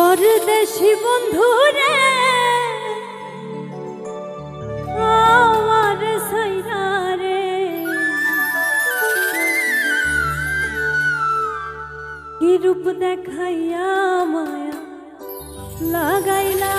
পরদেশি বন্ধু রে আমার সাইরা রে কি রূপ দেখাইয়া মায়া লাগাইলা